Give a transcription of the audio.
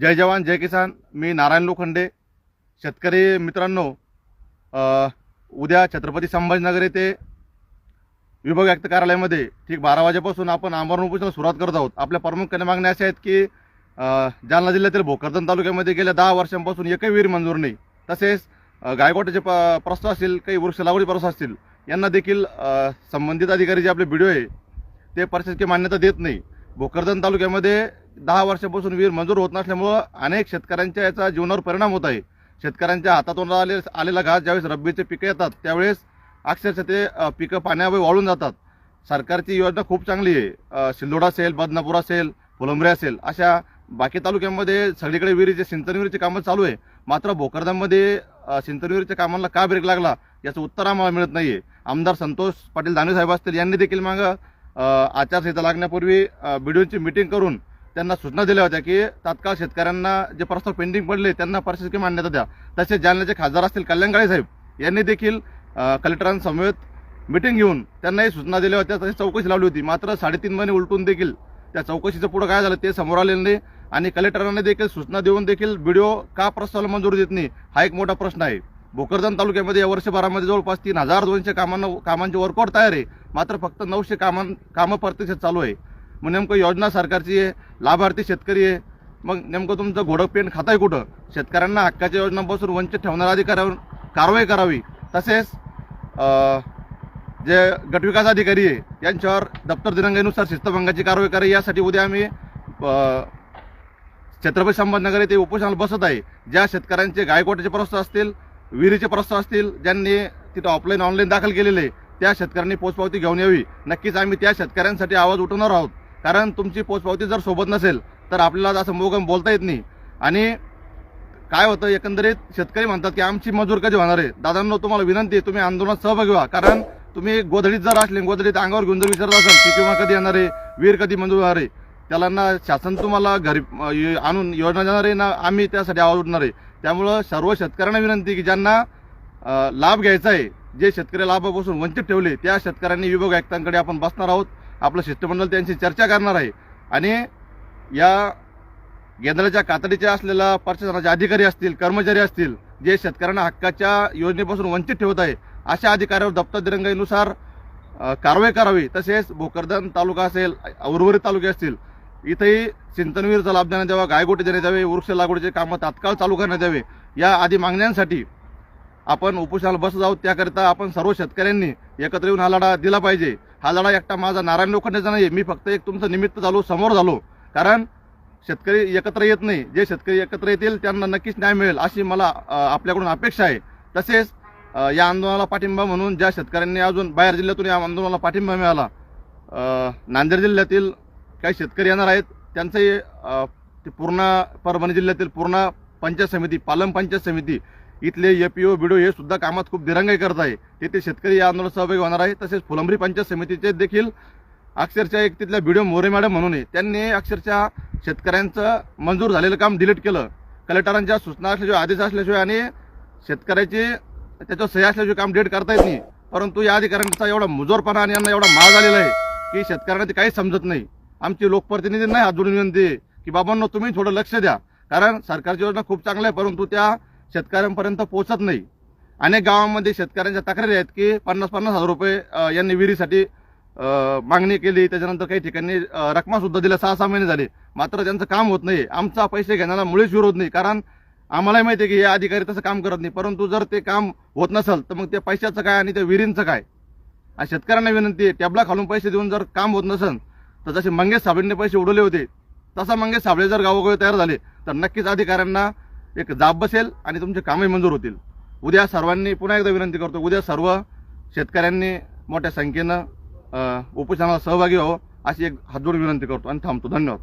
जय जवान जय किसान. मी नारायण लोखंडे. शेतकरी मित्रांनो उद्या छत्रपती संभाजीनगर येथे विभाग आयुक्त कार्यालयामध्ये ठीक बारा वाजेपासून आपण आमरण उपोषणाला सुरुवात करत आहोत. आपल्या प्रमुख मागण्या अशा आहेत की जालना जिल्ह्यातील भोकरदन तालुक्यामध्ये गेल्या दहा वर्षांपासून एकही विहीर मंजूर नाही. तसेच अ, गायकवाटाचे प प्रस्ताव असतील काही वृक्ष लागवडी प्रस्ताव असतील यांना देखील संबंधित अधिकारी जे आपले बी आहे ते प्रशासकीय मान्यता देत नाही. भोकरदन तालुक्यामध्ये दहा वर्षापासून विहीर मंजूर होत नसल्यामुळं अनेक शेतकऱ्यांच्या याचा जीवनावर परिणाम होत आहे. शेतकऱ्यांच्या हातातून आले आलेला घास ज्यावेळेस रब्बीचे पिकं येतात त्यावेळेस अक्षरशः ते पिकं पाण्यावर वाळून जातात. सरकारची योजना खूप चांगली आहे. सिल्लोड असेल बदनापूर असेल फुलंब्री असेल अशा बाकी तालुक्यांमध्ये सगळीकडे विहिरीचे सिंचन विहिरीचे कामं चालू आहे मात्र भोकरदनमध्ये सिंचन विहिरीच्या कामांना का ब्रेक लागला याचं उत्तर आम्हाला मिळत नाही आहे आमदार संतोष पाटील दानवे साहेब असतील यांनी देखील मागं आचारसंहिता लागण्यापूर्वी बीडीओची मिटिंग करून त्यांना सूचना दिल्या होत्या की तात्काळ शेतकऱ्यांना जे प्रस्ताव पेंडिंग पडले त्यांना प्रशासकीय मान्यता द्या. तसेच जालन्याचे खासदार असतील कल्याण काळे साहेब यांनी देखील कलेक्टरांसमवेत मिटिंग घेऊन त्यांनाही सूचना दिल्या होत्या. तशी चौकशी लावली होती. मात्र साडेतीन महिने उलटून देखील त्या चौकशीचं पुढं काय झालं ते समोर आलेलं नाही आणि कलेक्टरांनी देखील सूचना देऊन देखील बीडीओ का प्रस्तावाला मंजुरी देत नाही हा एक मोठा प्रश्न आहे. भोकरदन तालुक्यामध्ये या वर्षभरामध्ये जवळपास तीन हजार दोनशे कामांना कामांची वर्कआउट तयार आहे. मात्र फक्त नऊशे कामां कामं प्रत्यक्षात चालू आहे. मग नेमकं योजना सरकारची आहे लाभार्थी शेतकरी आहे. मग नेमकं तुमचं घोडं पेन खाताय कुठं? शेतकऱ्यांना हक्काच्या योजनांपासून वंचित ठेवणाऱ्या अधिकाऱ्यावर कारवाई करावी. तसेच जे गटविकास अधिकारी आहे यांच्यावर दप्तर दिनांकानुसार शिस्तभंगाची कारवाई करावी. यासाठी उद्या आम्ही छत्रपती संभाजीनगर येथे उपोषणाला बसत आहे. ज्या शेतकऱ्यांचे गायकवाटाचे प्रस्त असतील विहिरीचे प्रस्त असतील ज्यांनी तिथं ऑफलाईन ऑनलाईन दाखल केलेले आहे, त्या शेतकऱ्यांनी पोचपावती घेऊन यावी. नक्कीच आम्ही त्या शेतकऱ्यांसाठी आवाज उठवणार आहोत. कारण तुमची पोचपावती जर सोबत नसेल तर आपल्याला असं मोगम बोलता येत नाही. आणि काय होतं एकंदरीत शेतकरी म्हणतात की आमची मजूर कधी होणार आहे? दादांना तुम्हाला विनंती आहे तुम्ही आंदोलनात सहभागी व्हा. कारण तुम्ही गोधडीत जर असले गोधडीत अंगावर घेऊन जर विचारत असाल की किंवा कधी येणार आहे? वीर कधी मंजूर होणार आहे? त्याला ना शासन तुम्हाला घरी आणून योजना देणार आहे ना आम्ही त्यासाठी आवाज उठणार आहे. त्यामुळं सर्व शेतकऱ्यांना विनंती की ज्यांना लाभ घ्यायचा आहे जे शेतकरी लाभापासून वंचित ठेवले त्या शेतकऱ्यांनी विभाग आयुक्तांकडे आपण बसणार आहोत. आपलं शिष्टमंडळ त्यांची चर्चा करणार आहे. आणि या केंद्राच्या कातडीच्या असलेल्या प्रशासनाचे अधिकारी असतील कर्मचारी असतील जे शेतकऱ्यांना हक्काच्या योजनेपासून वंचित ठेवत आहे अशा अधिकाऱ्यावर दप्तर दिरंगाईनुसार कारवाई करावी. तसेच भोकरदन तालुका असेल उर्वरित तालुके असतील इथेही सिंचनवीरचा लाभ देण्यात द्यावा गायगोटे देण्यात द्यावे वृक्ष लागवडीचे कामं तात्काळ चालू करण्यात यावे या आदी मागण्यांसाठी आपण उपोषणाला बसत आहोत. त्याकरिता आपण सर्व शेतकऱ्यांनी एकत्र येऊन हा लढा दिला पाहिजे. हा लढा एकटा माझा. नारायण लोखंडेचा नाही मी फक्त एक तुमचं निमित्त झालो समोर झालो. कारण शेतकरी एकत्र येत नाही. जे शेतकरी एकत्र येतील त्यांना नक्कीच न्याय मिळेल अशी मला आपल्याकडून अपेक्षा आहे. तसेच या आंदोलनाला पाठिंबा म्हणून ज्या शेतकऱ्यांनी अजून बाहेर जिल्ह्यातून या आंदोलनाला पाठिंबा मिळाला नांदेड जिल्ह्यातील काही शेतकरी येणार आहेत. त्यांचंही ते पूर्ण परभणी जिल्ह्यातील पूर्ण पंचायत समिती पालम पंचायत समिती इथले एपीओ बिडो हे सुद्धा कामात खूप दिरंगाई करत आहे. तेथे शेतकरी या आंदोलनात सहभागी होणार आहे. तसेच फुलंबरी पंचायत समितीचे देखील अक्षरशः एक तिथल्या बिडो मोरे मॅडम म्हणून आहे. त्यांनी अक्षरशः शेतकऱ्यांचं मंजूर झालेलं काम डिलीट केलं. कलेक्टरांच्या सूचना असल्याशिवाय आदेश असल्याशिवाय आणि शेतकऱ्याची त्याच्यावर सही असल्याशिवाय काम डिलीट करता येत नाही. परंतु या अधिकाऱ्यांचा एवढा मुजोरपणा आणि यांना एवढा माळ झालेला आहे की शेतकऱ्यांना ते काहीच समजत नाही. आमची लोकप्रतिनिधींना हात जोडून विनंती आहे की बाबांनो तुम्ही थोडं लक्ष द्या. कारण सरकारची योजना खूप चांगल्या आहे परंतु त्या शेतकऱ्यांपर्यंत पोहोचत नाही. अनेक गावांमध्ये शेतकऱ्यांच्या तक्रारी आहेत की पन्नास पन्नास हजार रुपये यांनी विहिरीसाठी मागणी केली. त्याच्यानंतर काही ठिकाणी रकमासुद्धा दिल्या. सहा सहा महिने झाले. मात्र त्यांचं काम होत नाही. आमचा पैसे घेण्याला मुळीच विरोध नाही. कारण आम्हालाही माहिती आहे की हे अधिकारी तसं काम करत नाही. परंतु जर ते काम होत नसेल तर मग ते पैशाचं काय आणि त्या विहिरींचं काय? आणि शेतकऱ्यांना विनंती आहे टॅबला खालून पैसे देऊन जर काम होत नसेल तर जसे मंगेश साबळेंनी पैसे उडवले होते तसा मंगेश साबळे जर गावोगावी तयार झाले तर नक्कीच अधिकाऱ्यांना एक जाब बसेल आणि तुमचे कामही मंजूर होतील. उद्या सर्वांनी पुन्हा एकदा विनंती करतो उद्या सर्व शेतकऱ्यांनी मोठ्या संख्येनं उपोषणाला सहभागी व्हावं अशी एक हातजोड विनंती करतो आणि थांबतो. धन्यवाद.